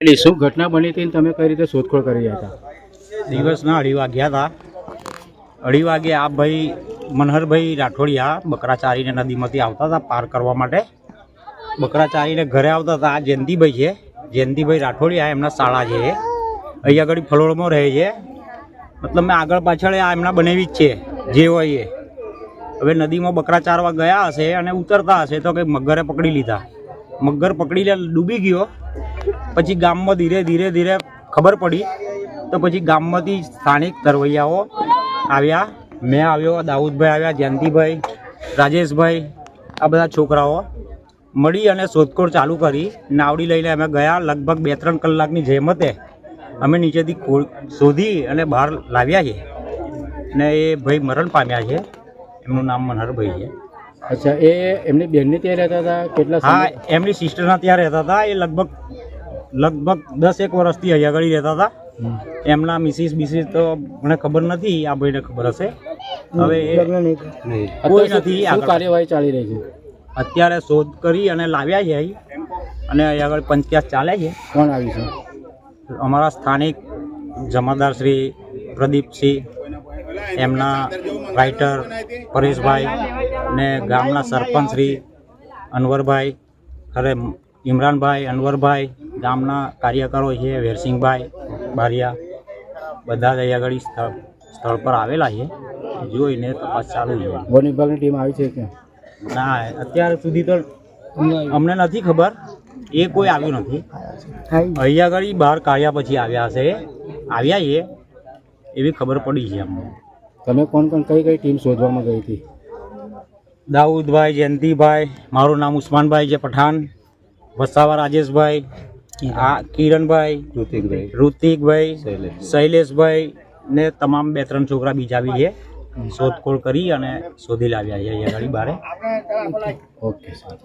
એટલે શું ઘટના બની હતી તમે કઈ રીતે શોધખોળ કરી રહ્યા હતા? દિવસના અઢી વાગ્યા હતા. અઢી વાગે આ ભાઈ મનહરભાઈ રાઠોડિયા બકરા ચારીને નદીમાંથી આવતા હતા પાર કરવા માટે. બકરા ચારીને ઘરે આવતા હતા. આ જયંતિભાઈ છે. જયંતિભાઈ રાઠોડિયા એમના શાળા છે. એ. અહીંયા આગળ ફલોળમાં રહે છે. મતલબ મેં આગળ પાછળ આ એમના બનાવી જ છે, જે હોય એ. હવે નદીમાં બકરા ચારવા ગયા હશે અને ઉતરતા હશે તો કંઈ મગરે પકડી લીધા. મગર પકડી લે ડૂબી ગયો. પછી ગામમાં ધીરે ધીરે ધીરે ખબર પડી તો પછી ગામમાંથી સ્થાનિક તરવૈયાઓ આવ્યા. મેં આવ્યો દાઉદભાઈ આવ્યા જયંતિભાઈ રાજેશભાઈ આ બધા છોકરાઓ. મળી અને શોધખોળ ચાલુ કરી. નાવડી લઈને અમે ગયા લગભગ બે ત્રણ કલાકની જહેમતે અમે નીચેથી શોધી અને બહાર લાવ્યા છે ને એ ભાઈ મરણ પામ્યા છે. એમનું નામ મનહરભાઈ છે. અચ્છા એ એમની બેનની ત્યાં રહેતા હતા? કેટલા હા એમની સિસ્ટરના ત્યાં રહેતા હતા. એ લગભગ લગભગ દસ એક વર્ષથી અહીંયા આગળ રહેતા હતા. એમના મિસિસ બિસિસ તો મને ખબર નથી આ ભાઈને ખબર હશે. હવે કોઈ નથી કાર્યવાહી ચાલી રહી છે? અત્યારે શોધ કરી અને લાવ્યા છે અહીં. અને અહીંયા આગળ પંચાયત ચાલે છે. કોણ આવી છે? અમારા સ્થાનિક જમાદાર શ્રી પ્રદીપસિંહ એમના રાઇટર પરેશભાઈ ને ગામના સરપંચ શ્રી અનવરભાઈ. અરે ઇમરાનભાઈ અનવરભાઈ ગામના કાર્યકરો છે વેરસિંહભાઈ બારિયા બધા જ અહીંયા આગળ સ્થળ સ્થળ પર આવેલા છે. જોઈને તપાસ ચાલુ છે. વન વિભાગની ટીમ આવી છે કે? ના અત્યાર સુધી તો અમને નથી ખબર. એ કોઈ આવ્યું નથી. અહીંયા આગળ બહાર કાઢ્યા પછી આવ્યા હશે. આવ્યા છે. એવી ખબર પડી છે અમને. તમે કોણ કોણ કઈ કઈ ટીમ શોધવામાં ગઈ હતી? દાઉદભાઈ જયંતિભાઈ મારું નામ ઉસ્માનભાઈ છે પઠાણ. વસાવા રાજેશભાઈ આ કિરણભાઈ ઋતિકભાઈ. શૈલેષભાઈ. ને તમામ બે ત્રણ છોકરા બીજા બી છે. શોધખોળ કરી અને શોધી લાવ્યા છે અહીંયા ગાડી બારે. Okay sir.